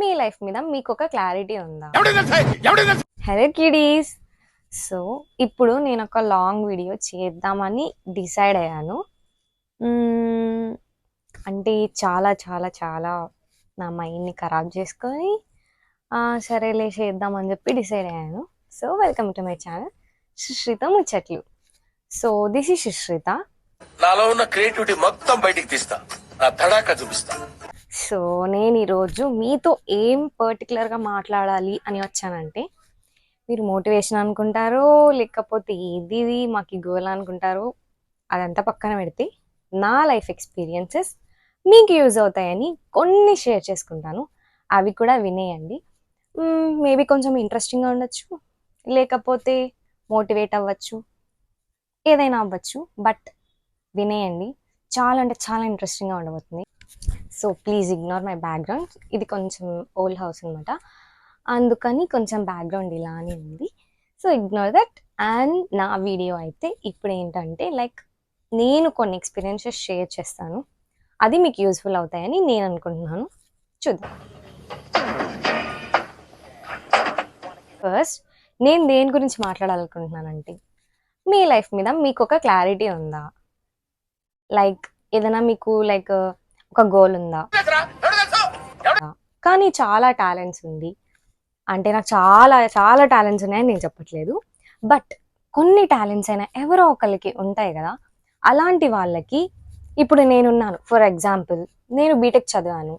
మీ life మీద మీకు ఒక క్లారిటీ ఉందా. హలో కిడీస్ సో ఇప్పుడు నేను ఒక లాంగ్ వీడియో చేద్దామని డిసైడ్ అయ్యాను. మ్మ్, అంటే చాలా చాలా చాలా నా మైండ్ని ఖరాబ్ చేసుకొని ఆ, సరేలే చేద్దామని చెప్పి డిసైడ్ అయ్యాను. So welcome to my channel Sushrita ముచ్చట్లు. So this is Sushrita. నాలో ఉన్న క్రియేటివిటీ మొత్తం బయటికి తీస్తా. నా తడాక చూపిస్తా. సో నేను ఈరోజు మీతో ఏం పర్టికులర్గా మాట్లాడాలి అని వచ్చానంటే మీరు మోటివేషన్ అనుకుంటారో లేకపోతే ఏది ఇది మాకు గోల్ అనుకుంటారో అదంతా పక్కన పెడితే నా లైఫ్ ఎక్స్పీరియన్సెస్ మీకు యూజ్ అవుతాయని కొన్ని షేర్ చేసుకుంటాను. అవి కూడా వినేయండి. మేబీ కొంచెం ఇంట్రెస్టింగ్గా ఉండొచ్చు లేకపోతే మోటివేట్ అవ్వచ్చు ఏదైనా అవ్వచ్చు బట్ వినేయండి. చాలా అంటే చాలా ఇంట్రెస్టింగ్గా ఉండబోతుంది. So please ignore my background ఇది కొంచెం ఓల్డ్ హౌస్ అనమాట అందుకని కొంచెం బ్యాక్గ్రౌండ్ ఇలానే ఉంది. సో ఇగ్నోర్ దట్ అండ్ నా వీడియో అయితే ఇప్పుడు ఏంటంటే లైక్ నేను కొన్ని ఎక్స్పీరియన్సెస్ షేర్ చేస్తాను. అది మీకు యూస్ఫుల్ అవుతాయని నేను అనుకుంటున్నాను. చూద్దాం. ఫస్ట్ నేను దేని గురించి మాట్లాడాలనుకుంటున్నానంటే మీ లైఫ్ మీద మీకు ఒక క్లారిటీ ఉందా? లైక్ ఏదైనా మీకు లైక్ ఒక గోల్ ఉందా? కానీ చాలా టాలెంట్స్ ఉంది. అంటే నాకు చాలా చాలా టాలెంట్స్ ఉన్నాయని నేను చెప్పట్లేదు. బట్ కొన్ని టాలెంట్స్ అయినా ఎవరో ఒకరికి ఉంటాయి కదా. అలాంటి వాళ్ళకి ఇప్పుడు నేనున్నాను. ఫర్ ఎగ్జాంపుల్ నేను బీటెక్ చదివాను.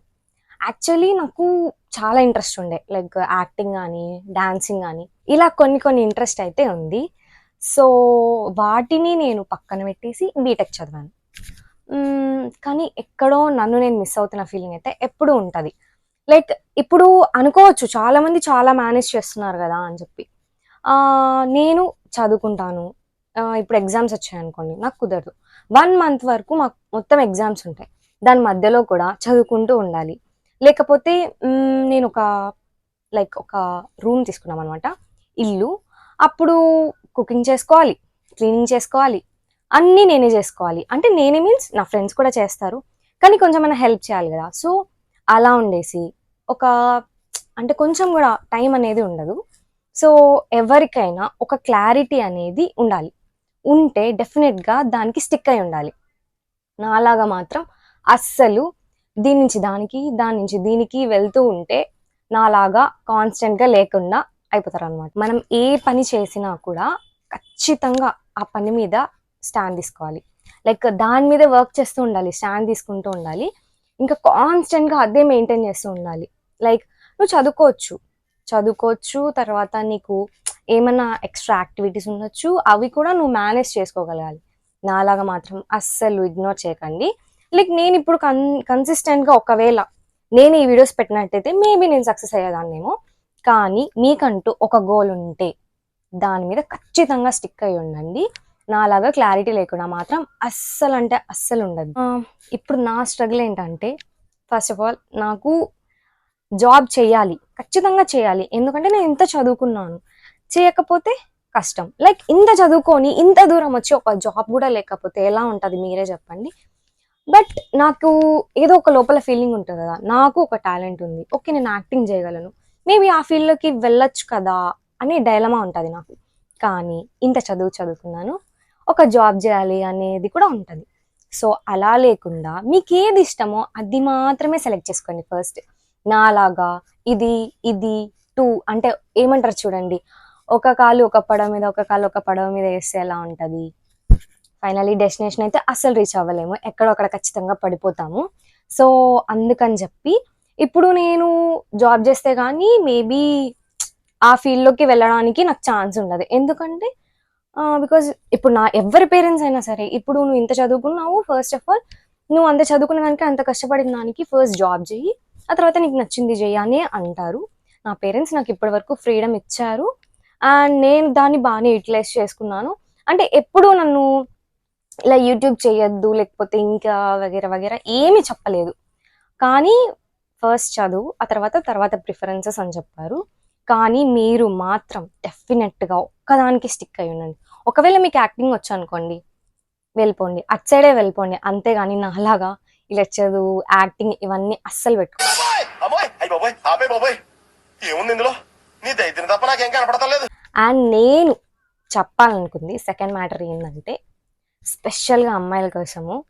యాక్చువల్లీ నాకు చాలా ఇంట్రెస్ట్ ఉండే. లైక్ యాక్టింగ్ కానీ డాన్సింగ్ కానీ ఇలా కొన్ని కొన్ని ఇంట్రెస్ట్ అయితే ఉంది. సో వాటిని నేను పక్కన పెట్టేసి బీటెక్ చదివాను. కానీ ఎక్కడో నన్ను నేను మిస్ అవుతున్న ఫీలింగ్ అయితే ఎప్పుడూ ఉంటుంది. లైక్ ఇప్పుడు అనుకోవచ్చు చాలామంది చాలా మేనేజ్ చేస్తున్నారు కదా అని చెప్పి. నేను చదువుకుంటాను. ఇప్పుడు ఎగ్జామ్స్ వచ్చాయి అనుకోండి నాకు కుదరదు. వన్ మంత్ వరకు మాకు మొత్తం ఎగ్జామ్స్ ఉంటాయి. దాని మధ్యలో కూడా చదువుకుంటూ ఉండాలి. లేకపోతే నేను ఒక లైక్ ఒక రూమ్ తీసుకున్నాం అనమాట ఇల్లు అప్పుడు కుకింగ్ చేసుకోవాలి క్లీనింగ్ చేసుకోవాలి. అన్నీ నేనే చేసుకోవాలి. అంటే నేనే మీన్స్ నా ఫ్రెండ్స్ కూడా చేస్తారు. కానీ కొంచెం మనం హెల్ప్ చేయాలి కదా. సో అలా ఉండేసి ఒక అంటే కొంచెం కూడా టైం అనేది ఉండదు. సో ఎవరికైనా ఒక క్లారిటీ అనేది ఉండాలి. ఉంటే డెఫినెట్గా దానికి స్టిక్ అయి ఉండాలి. నాలాగా మాత్రం అస్సలు దీని నుంచి దానికి దాని నుంచి దీనికి వెళ్తూ ఉంటే నాలాగా కాన్స్టెంట్గా లేకుండా అయిపోతారు అనమాట మనం ఏ పని చేసినా కూడా ఖచ్చితంగా ఆ పని మీద స్టాండ్ తీసుకోవాలి. లైక్ దాని మీద వర్క్ చేస్తూ ఉండాలి స్టాండ్ తీసుకుంటూ ఉండాలి. ఇంకా కాన్స్టెంట్గా అదే మెయింటైన్ చేస్తూ ఉండాలి. లైక్ నువ్వు చదువుకోవచ్చు. చదువుకోవచ్చు తర్వాత నీకు ఏమైనా ఎక్స్ట్రా యాక్టివిటీస్ ఉండొచ్చు అవి కూడా నువ్వు మేనేజ్ చేసుకోగలగాలి. నాలాగా మాత్రం అస్సలు ఇగ్నోర్ చేయకండి. లైక్ నేను ఇప్పుడు కన్ కన్సిస్టెంట్గా ఒకవేళ నేను ఈ వీడియోస్ పెట్టినట్టయితే మేబీ నేను సక్సెస్ అయ్యేదాన్నేమో. కానీ మీకంటూ ఒక గోల్ ఉంటే దాని మీద ఖచ్చితంగా స్టిక్ అయి ఉండండి నాలాగా క్లారిటీ లేకుండా మాత్రం అస్సలు అంటే అస్సలు ఉండదు ఇప్పుడు నా స్ట్రగుల్ ఏంటంటే ఫస్ట్ ఆఫ్ ఆల్ నాకు జాబ్ చేయాలి ఖచ్చితంగా చేయాలి. ఎందుకంటే నేను ఇంత చదువుకున్నాను. చేయకపోతే కష్టం. లైక్ ఇంత చదువుకొని ఇంత దూరం వచ్చి ఒక జాబ్ కూడా లేకపోతే ఎలా ఉంటుంది మీరే చెప్పండి. బట్ నాకు ఏదో ఒక లోపల ఫీలింగ్ ఉంటుంది కదా. నాకు ఒక టాలెంట్ ఉంది. ఓకే నేను యాక్టింగ్ చేయగలను. మేబీ ఆ ఫీల్డ్లోకి వెళ్ళొచ్చు కదా అనే డైలమా ఉంటుంది నాకు. కానీ ఇంత చదువు చదువుకున్నాను ఒక జాబ్ చేయాలి అనేది కూడా ఉంటుంది. సో అలా లేకుండా మీకు ఏది ఇష్టమో అది మాత్రమే సెలెక్ట్ చేసుకోండి ఫస్ట్. నాలాగా ఇది ఇది టూ అంటే ఏమంటారు చూడండి. ఒక కాలు ఒక పడవ మీద ఒక కాలు ఒక పడవ మీద వేస్తే ఎలా ఉంటుంది? ఫైనలీ డెస్టినేషన్ అయితే అస్సలు రీచ్ అవ్వలేము. ఎక్కడో అక్కడ ఖచ్చితంగా పడిపోతాము. సో అందుకని చెప్పి ఇప్పుడు నేను జాబ్ చేస్తే కానీ మేబీ ఆ ఫీల్డ్లోకి వెళ్ళడానికి నాకు ఛాన్స్ ఉండదు. ఎందుకంటే బికాజ్ ఇప్పుడు నా ఎవరి పేరెంట్స్ అయినా సరే ఇప్పుడు నువ్వు ఇంత చదువుకున్నావు ఫస్ట్ ఆఫ్ ఆల్ నువ్వు అంత చదువుకున్న దానికి అంత కష్టపడిన దానికి ఫస్ట్ జాబ్ చేయి ఆ తర్వాత నీకు నచ్చింది చెయ్యి అని అంటారు. నా పేరెంట్స్ నాకు ఇప్పటి వరకు ఫ్రీడమ్ ఇచ్చారు. అండ్ నేను దాన్ని బాగానే యూటిలైజ్ చేసుకున్నాను. అంటే ఎప్పుడు నన్ను ఇలా యూట్యూబ్ చేయొద్దు లేకపోతే ఇంకా వగేర వగేర ఏమీ చెప్పలేదు. కానీ ఫస్ట్ చదువు ఆ తర్వాత తర్వాత ప్రిఫరెన్సెస్ అని చెప్పారు. కానీ మీరు మాత్రం డెఫినెట్గా ఒక్కదానికి స్టిక్ అయి ఉండండి ఒకవేళ మీకు యాక్టింగ్ వచ్చు అనుకోండి వెళ్ళిపోండి. అటు సైడే వెళ్ళిపోండి. అంతేగాని నాలాగా ఇలా చదువు యాక్టింగ్ ఇవన్నీ అస్సలు పెట్టుకో. అండ్ నేను చెప్పాలనుకుంది సెకండ్ మ్యాటర్ ఏంటంటే స్పెషల్గా అమ్మాయిల కోసము.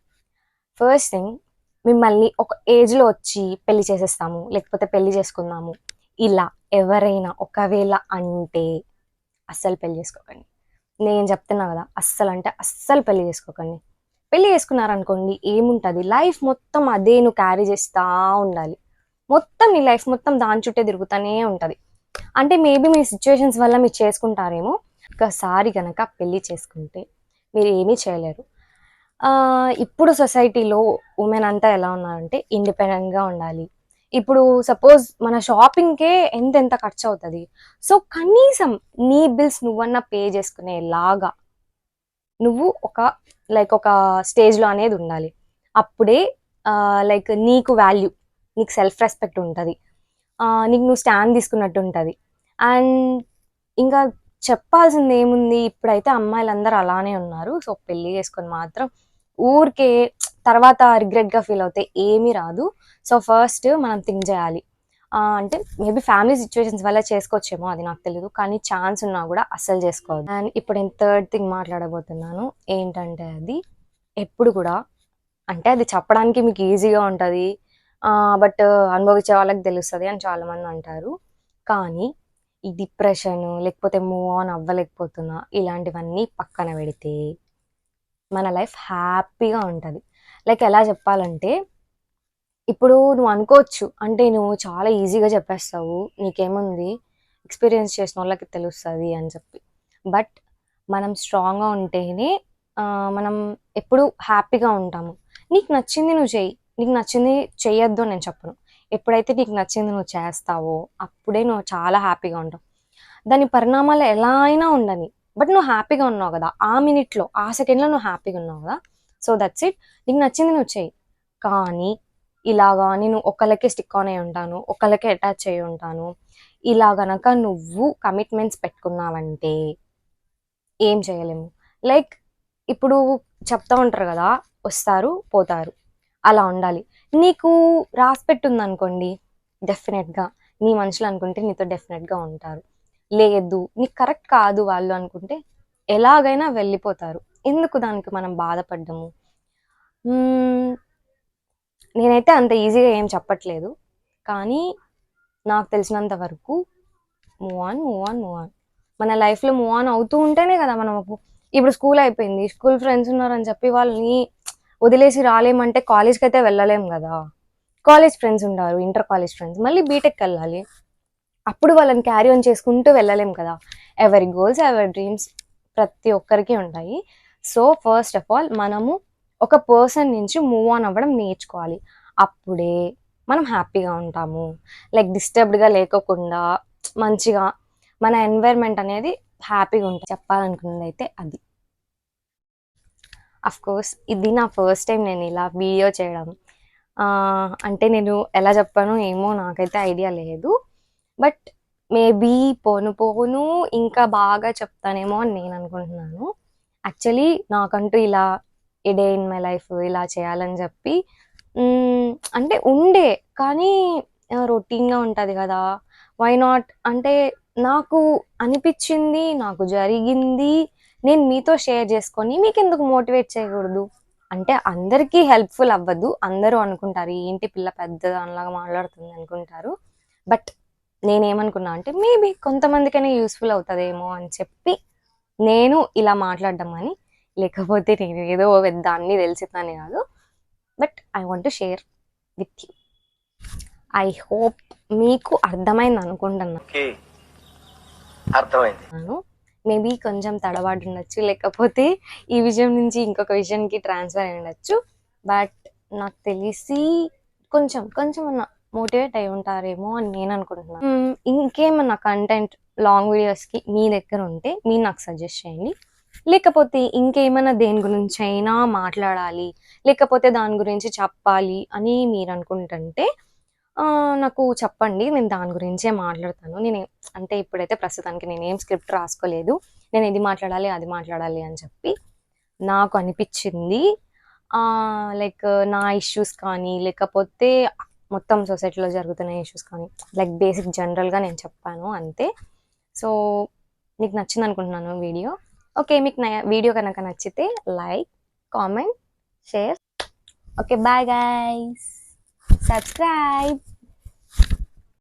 ఫస్ట్ థింగ్ మిమ్మల్ని ఒక ఏజ్లో వచ్చి పెళ్ళి చేసేస్తాము లేకపోతే పెళ్ళి చేసుకుందాము. ఇలా ఎవరైనా ఒకవేళ అంటే అస్సలు పెళ్ళి చేసుకోకండి. నేను చెప్తున్నా కదా అస్సలు అంటే అస్సలు పెళ్ళి చేసుకోకండి. పెళ్ళి చేసుకున్నారనుకోండి ఏముంటుంది? లైఫ్ మొత్తం అదే నువ్వు క్యారీ చేస్తూ ఉండాలి. మొత్తం నీ లైఫ్ మొత్తం దాని చుట్టే తిరుగుతూనే ఉంటుంది. అంటే మేబీ మీ సిచ్యువేషన్స్ వల్ల మీరు చేసుకుంటారేమో ఒకసారి కనుక పెళ్ళి చేసుకుంటే మీరు ఏమీ చేయలేరు. ఇప్పుడు సొసైటీలో ఉమెన్ అంతా ఎలా ఉన్నారంటే ఇండిపెండెంట్గా ఉండాలి. ఇప్పుడు సపోజ్ మన షాపింగ్కే ఎంత ఎంత ఖర్చు అవుతుంది సో కనీసం నీ బిల్స్ నువ్వన్నా పే చేసుకునేలాగా నువ్వు ఒక లైక్ ఒక స్టేజ్లో అనేది ఉండాలి. అప్పుడే లైక్ నీకు వాల్యూ నీకు సెల్ఫ్ రెస్పెక్ట్ ఉంటుంది నీకు నువ్వు స్టాండ్ తీసుకున్నట్టు ఉంటుంది. అండ్ ఇంకా చెప్పాల్సింది ఏముంది? ఇప్పుడైతే అమ్మాయిలందరూ అలానే ఉన్నారు. సో పెళ్ళి చేసుకొని మాత్రం ఊరికే తర్వాత రిగ్రెట్గా ఫీల్ అవుతే ఏమీ రాదు. సో ఫస్ట్ మనం థింక్ చేయాలి. అంటే మేబీ ఫ్యామిలీ సిచ్యువేషన్స్ వల్ల చేసుకోవచ్చేమో అది నాకు తెలియదు కానీ ఛాన్స్ ఉన్నా కూడా అస్సలు చేసుకోవద్దు. అండ్ ఇప్పుడు నేను థర్డ్ థింగ్ మాట్లాడబోతున్నాను. ఏంటంటే అది ఎప్పుడు కూడా అంటే అది చెప్పడానికి మీకు ఈజీగా ఉంటుంది. బట్ అనుభవించే వాళ్ళకి తెలుస్తుంది అని చాలామంది అంటారు. కానీ ఈ డిప్రెషన్ లేకపోతే మూవ్ ఆన్ అవ్వలేకపోతున్నా ఇలాంటివన్నీ పక్కన పెడితే మన లైఫ్ హ్యాపీగా ఉంటుంది. లైక్ ఎలా చెప్పాలంటే ఇప్పుడు నువ్వు అనుకోవచ్చు అంటే నువ్వు చాలా ఈజీగా చెప్పేస్తావు నీకేముంది ఎక్స్పీరియన్స్ చేసిన వాళ్ళకి తెలుస్తుంది అని చెప్పి. బట్ మనం స్ట్రాంగ్గా ఉంటేనే మనం ఎప్పుడు హ్యాపీగా ఉంటాము. నీకు నచ్చింది నువ్వు చెయ్యి. నీకు నచ్చింది చెయ్యొద్దు నేను చెప్పను. ఎప్పుడైతే నీకు నచ్చింది నువ్వు చేస్తావో అప్పుడే నువ్వు చాలా హ్యాపీగా ఉంటావు. దాని పరిణామాలు ఎలా అయినా ఉండని బట్ నువ్వు హ్యాపీగా ఉన్నావు కదా ఆ మినిట్లో ఆ సెకండ్లో నువ్వు హ్యాపీగా ఉన్నావు కదా సో దట్స్ ఇట్. నీకు నచ్చింది నువ్వు చెయ్యి. కానీ ఇలాగా నేను ఒకళ్ళకే స్టిక్ ఆన్ అయి ఉంటాను ఒకళ్ళకే అటాచ్ అయి ఉంటాను. ఇలా గనక నువ్వు కమిట్మెంట్స్ పెట్టుకున్నావంటే ఏం చేయలేము. లైక్ ఇప్పుడు చెప్తా ఉంటారు కదా వస్తారు పోతారు. అలా ఉండాలి. నీకు రాసి పెట్టుంది అనుకోండి డెఫినెట్గా. నీ మనుషులు అనుకుంటే నీతో డెఫినెట్గా ఉంటారు. లేదు నీకు కరెక్ట్ కాదు వాళ్ళు అనుకుంటే ఎలాగైనా వెళ్ళిపోతారు. ఎందుకు దానికి మనం బాధపడ్డము? నేనైతే అంత ఈజీగా ఏం చెప్పట్లేదు. కానీ నాకు తెలిసినంత వరకు move on move on move on మన లైఫ్లో మూవ్ ఆన్ అవుతూ ఉంటేనే కదా మనం ఇప్పుడు స్కూల్ అయిపోయింది. స్కూల్ ఫ్రెండ్స్ ఉన్నారని చెప్పి వాళ్ళని వదిలేసి రాలేమంటే కాలేజ్కి అయితే వెళ్ళలేం కదా. కాలేజ్ ఫ్రెండ్స్ ఉంటారు ఇంటర్ కాలేజ్ ఫ్రెండ్స్ మళ్ళీ బీటెక్ వెళ్ళాలి. అప్పుడు వాళ్ళని క్యారీ ఆన్ చేసుకుంటూ వెళ్ళలేం కదా. ఎవరి గోల్స్ ఎవరి డ్రీమ్స్ ప్రతి ఒక్కరికి ఉంటాయి. సో ఫస్ట్ ఆఫ్ ఆల్ మనము ఒక పర్సన్ నుంచి మూవ్ ఆన్ అవ్వడం నేర్చుకోవాలి. అప్పుడే మనం హ్యాపీగా ఉంటాము. లైక్ డిస్టర్బ్డ్గా లేకోకుండా మంచిగా మన ఎన్వైర్న్మెంట్ అనేది హ్యాపీగా ఉంటుంది చెప్పాలనుకున్నది అయితే అది. కోర్స్ ఇది నా ఫస్ట్ టైం నేను ఇలా వీడియో చేయడం. అంటే నేను ఎలా చెప్పాను ఏమో నాకైతే ఐడియా లేదు. బట్ మేబీ పోను పోను ఇంకా బాగా చెప్తానేమో అని నేను అనుకుంటున్నాను. యాక్చువల్లీ నాకంటూ ఇలా ఇడే డే ఇన్ మై లైఫ్ ఇలా చేయాలని చెప్పి అంటే ఉండే కానీ రొటీన్గా ఉంటుంది కదా. వై నాట్ అంటే నాకు అనిపించింది నాకు జరిగింది నేను మీతో షేర్ చేసుకొని మీకు ఎందుకు మోటివేట్ చేయకూడదు? అంటే అందరికీ హెల్ప్ఫుల్ అవ్వదు. అందరూ అనుకుంటారు ఏంటి పిల్ల పెద్ద దానిలాగా మాట్లాడుతుంది అనుకుంటారు. బట్ నేనేమనుకున్నా అంటే మేబీ కొంతమందికైనా యూస్ఫుల్ అవుతుందేమో అని చెప్పి నేను ఇలా మాట్లాడడం అని లేకపోతే నేను ఏదో పెద్ద అన్ని తెలిసిద్దాన్ని కాదు. But I want to share with you I hope మీకు అర్థమైంది అనుకుంటున్నాను మేబీ కొంచెం తడబాటు ఉండొచ్చు లేకపోతే ఈ విషయం నుంచి ఇంకొక విషయానికి ట్రాన్స్ఫర్ అయి ఉండొచ్చు బట్ నాకు తెలిసి కొంచెం కొంచెం మోటివేట్ అయి ఉంటారేమో అని నేను అనుకుంటున్నాను ఇంకేమన్నా కంటెంట్ లాంగ్ వీడియోస్కి మీ దగ్గర ఉంటే మీరు నాకు సజెస్ట్ చేయండి. లేకపోతే ఇంకేమైనా దేని గురించి అయినా మాట్లాడాలి లేకపోతే దాని గురించి చెప్పాలి అని మీరు అనుకుంటుంటే నాకు చెప్పండి నేను దాని గురించే మాట్లాడతాను. నేను అంటే ఇప్పుడైతే ప్రస్తుతానికి నేను స్క్రిప్ట్ రాసుకోలేదు. నేను ఇది మాట్లాడాలి అది మాట్లాడాలి అని చెప్పి నాకు అనిపించింది. లైక్ నా ఇష్యూస్ కానీ లేకపోతే మొత్తం సొసైటీలో జరుగుతున్న ఇష్యూస్ కానీ లైక్ బేసిక్ జనరల్గా నేను చెప్పాను అంతే. సో మీకు నచ్చింది అనుకుంటున్నాను వీడియో. ఓకే మీకు వీడియో కనుక నచ్చితే like comment share okay bye guys subscribe